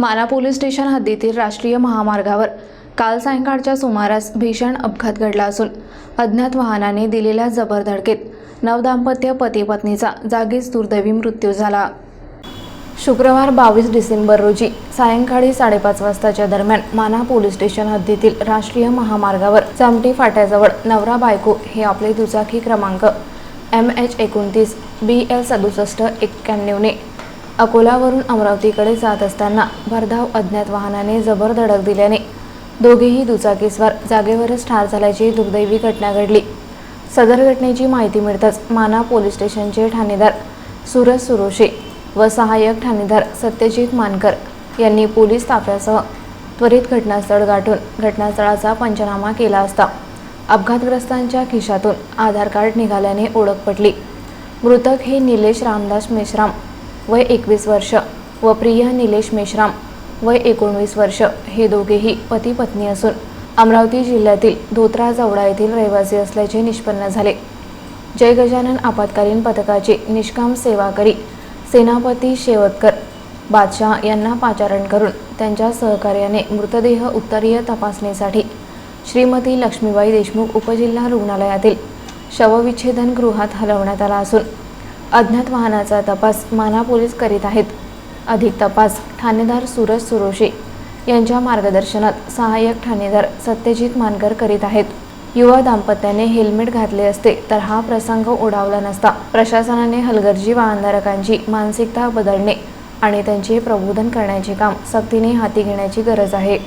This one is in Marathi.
माना पोलीस स्टेशन हद्दीतील राष्ट्रीय महामार्गावर काल सायंकाळच्या सुमारास भीषण अपघात घडला असून अज्ञात वाहनाने दिलेल्या जबरधडकेत नवदाम्पत्य पती पत्नीचा जागीच दुर्दैवी मृत्यू झाला. शुक्रवार बावीस डिसेंबर रोजी सायंकाळी साडेपाच वाजताच्या दरम्यान माना पोलीस स्टेशन हद्दीतील राष्ट्रीय महामार्गावर चामटी फाट्याजवळ नवरा बायको हे आपले दुचाकी क्रमांक एम एच एकोणतीस बी एल सदुसष्ट एक्क्याण्णवने अकोलावरून अमरावतीकडे जात असताना भरधाव अज्ञात वाहनाने जबर धडक दिल्याने दोघेही दुचाकीस्वार जागेवरच ठार झाल्याची दुर्दैवी घटना घडली. सदर घटनेची माहिती मिळताच माना पोलीस स्टेशनचे ठाणेदार सुरज सुरोशे व सहाय्यक ठाणेदार सत्यजित मानकर यांनी पोलीस ताफ्यासह त्वरित घटनास्थळ गाठून घटनास्थळाचा पंचनामा केला असता अपघातग्रस्तांच्या खिशातून आधार कार्ड निघाल्याने ओळख पटली. मृतक हे निलेश रामदास मेश्राम वय एकवीस वर्ष व प्रिया निलेश मेश्राम वय एकोणवीस वर्ष हे दोघेही पती पत्नी असून अमरावती जिल्ह्यातील धोत्रा जवळा येथील रहिवासी असल्याचे निष्पन्न झाले. जय गजानन आपत्कालीन पथकाचे निष्काम सेवाकरी सेनापती शेवतकर बादशाह यांना पाचारण करून त्यांच्या सहकार्याने मृतदेह उत्तरीय तपासणीसाठी श्रीमती लक्ष्मीबाई देशमुख उपजिल्हा रुग्णालयातील शवविच्छेदन गृहात हलवण्यात आला असून अज्ञात वाहनाचा तपास माना पोलीस करीत आहेत. अधिक तपास ठाणेदार सूरज सुरोशे यांच्या मार्गदर्शनात सहाय्यक ठाणेदार सत्यजित मानकर करीत आहेत. युवा दाम्पत्याने हेल्मेट घातले असते तर हा प्रसंग ओढावला नसता. प्रशासनाने हलगर्जी वाहनधारकांची मानसिकता बदलणे आणि त्यांचे प्रबोधन करण्याचे काम सक्तीने हाती घेण्याची गरज आहे.